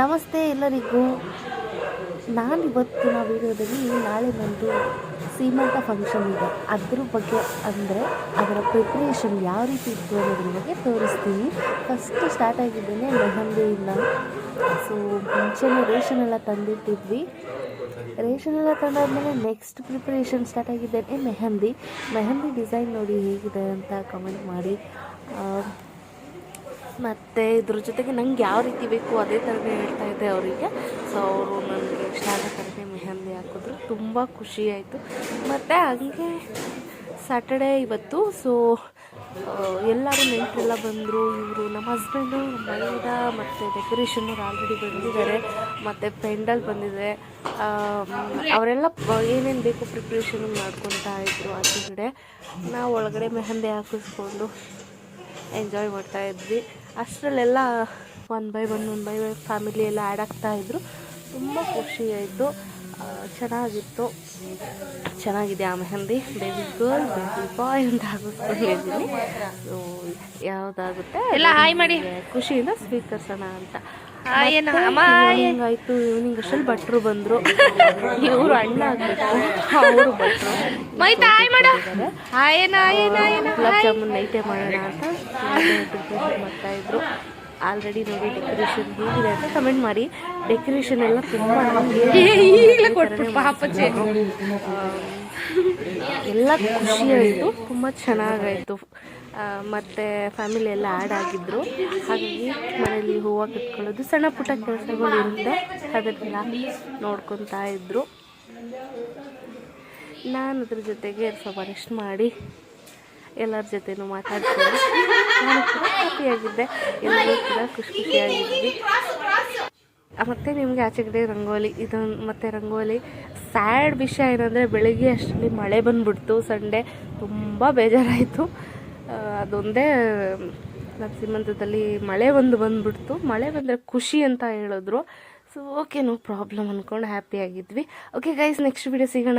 ನಮಸ್ತೆ ಎಲ್ಲರಿಗೂ. ನಾನು ಇವತ್ತಿನ ವಿಡಿಯೋದಲ್ಲಿ ನಾಳೆ ಬಂದು ಸೀಮಂತ ಫಂಕ್ಷನ್ ಇದೆ. ಅದ್ರ ಬಗ್ಗೆ ಅಂದರೆ ಅದರ ಪ್ರಿಪ್ರೇಷನ್ ಯಾವ ರೀತಿ ಇತ್ತು ಅನ್ನೋದ್ರ ಬಗ್ಗೆ ತೋರಿಸ್ತೀನಿ. ಫಸ್ಟ್ ಸ್ಟಾರ್ಟ್ ಆಗಿದ್ದೇನೆ ಮೆಹಂದಿಯಿಂದ. ಸೊ ಮುಂಚೆನೇ ರೇಷನ್ ಎಲ್ಲ ತಂದಿಟ್ಟಿದ್ವಿ. ರೇಷನ್ ಎಲ್ಲ ತಂದಾದ್ಮೇಲೆ ನೆಕ್ಸ್ಟ್ ಪ್ರಿಪ್ರೇಷನ್ ಸ್ಟಾರ್ಟ್ ಆಗಿದ್ದೇನೆ ಮೆಹಂದಿ. ಮೆಹಂದಿ ಡಿಸೈನ್ ನೋಡಿ ಹೇಗಿದೆ ಅಂತ ಕಮೆಂಟ್ ಮಾಡಿ. ಮತ್ತು ಇದ್ರ ಜೊತೆಗೆ ನಂಗೆ ಯಾವ ರೀತಿ ಬೇಕು ಅದೇ ಥರನೇ ಹೇಳ್ತಾ ಇದ್ದೆ ಅವರಿಗೆ. ಸೊ ಅವರು ನನಗೆ ಆಗೋ ಥರನೇ ಮೆಹಂದಿ ಹಾಕಿದ್ರು. ತುಂಬ ಖುಷಿ ಆಯಿತು. ಮತ್ತು ಹಂಗೆ ಸ್ಯಾಟರ್ಡೇ ಇವತ್ತು. ಸೊ ಎಲ್ಲರೂ ನೆಂಟರೆಲ್ಲ ಬಂದರು. ಇವರು ನಮ್ಮ ಹಸ್ಬೆಂಡು ಮೈದ ಮತ್ತು ಡೆಕೋರೇಷನ್ನವ್ರು ಆಲ್ರೆಡಿ ಬಂದಿದ್ದಾರೆ. ಮತ್ತು ಪೆಂಡಲ್ ಬಂದಿದೆ. ಅವರೆಲ್ಲ ಏನೇನು ಬೇಕು ಪ್ರಿಪ್ರೇಷನ್ ಮಾಡ್ಕೊತಾ ಇದ್ರು. ಕಡೆ ನಾವು ಒಳಗಡೆ ಮೆಹಂದಿ ಹಾಕಿಸ್ಕೊಂಡು ಎಂಜಾಯ್ ಮಾಡ್ತಾ ಇದ್ವಿ. ಅಷ್ಟರಲ್ಲೆಲ್ಲ one by one one by one family ಎಲ್ಲ ಆ್ಯಡ್ ಆಗ್ತಾ ಇದ್ರು. ತುಂಬ ಖುಷಿಯಾಯಿತು ಚೆನ್ನಾಗಿತ್ತು. ಚೆನ್ನಾಗಿದೆ ಆ mehndi. Baby girl baby boy ಅಂತ ಆಗುತ್ತೆ ಸೊ ಯಾವುದಾಗುತ್ತೆ ಎಲ್ಲ ಹಾಯ್ ಮಾಡಿ. ಖುಷಿಯಿಂದ ಸ್ವೀಕರಿಸೋಣ ಅಂತ. ಹಿಂಗಾಯ್ತು? ಇವ್ನಿಂಗ್ ಅಷ್ಟರಲ್ಲಿ ಭಟ್ರು ಬಂದರು. ಇವರು ಅಣ್ಣ ಆಗಬೇಕು. ಅವರು ಭಟ್ರು. ಗುಲಾಬ್ ಜಾಮೂನ್ ನೈಟೇ ಮಾಡೋಣ ಅಂತ ಮಾಡ್ತಾ ಇದ್ರು. ಆಲ್ರೆಡಿ ನೋಡಿ ಡೆಕೋರೇಷನ್ ಹೇಗಿದೆ ಅಂತ ಕಮೆಂಟ್ ಮಾಡಿ. ಡೆಕೋರೇಷನ್ ಎಲ್ಲ ತುಂಬ ಎಲ್ಲ ಖುಷಿ ಆಯ್ತು. ತುಂಬ ಚೆನ್ನಾಗಾಯಿತು. ಮತ್ತು ಫ್ಯಾಮಿಲಿ ಎಲ್ಲ ಆ್ಯಡ್ ಆಗಿದ್ದರು ಹಾಗಾಗಿ ಮನೇಲಿ ಹೂವು ಕಟ್ಕೊಳ್ಳೋದು ಸಣ್ಣ ಪುಟ್ಟ ಕೆಲಸಗಳು ಇರುತ್ತೆ ಅದನ್ನೆಲ್ಲ ನೋಡ್ಕೊತಾ ಇದ್ದರು ನಾನು ಅದ್ರ ಜೊತೆಗೆ ಸ್ವಲ್ಪ ರೆಸ್ಟ್ ಮಾಡಿ ಎಲ್ಲರ ಜೊತೆನೂ ಮಾತಾಡ್ತೀನಿ. ನಾನು ಕೂಡ ಖುಷಿಯಾಗಿದ್ದೆ. ಎಲ್ಲರೂ ಕೂಡ ಖುಷಿ ಖುಷಿಯಾಗಿದ್ವಿ ಮತ್ತು ನಿಮಗೆ ಆಚೆಗಡೆ ರಂಗೋಲಿ, ಇದೊಂದು ಮತ್ತು ರಂಗೋಲಿ. ಸ್ಯಾಡ್ ವಿಷಯ ಏನಂದರೆ ಬೆಳಗ್ಗೆ ಅಷ್ಟರಲ್ಲಿ ಮಳೆ ಬಂದುಬಿಡ್ತು. ಸಂಡೇ ತುಂಬ ಬೇಜಾರಾಯಿತು. ಅದೊಂದೇ ನಮ್ಮ ಮಳೆ ಒಂದು ಬಂದ್ಬಿಡ್ತು. ಮಳೆ ಬಂದರೆ ಖುಷಿ ಅಂತ ಹೇಳಿದ್ರು. ಸೊ ಓಕೆ ನೋ ಪ್ರಾಬ್ಲಮ್ ಅಂದ್ಕೊಂಡು ಹ್ಯಾಪಿಯಾಗಿದ್ವಿ ಓಕೆ ಗೈಸ್ ನೆಕ್ಸ್ಟ್ ವೀಡಿಯೋ ಸಿಗೋಣ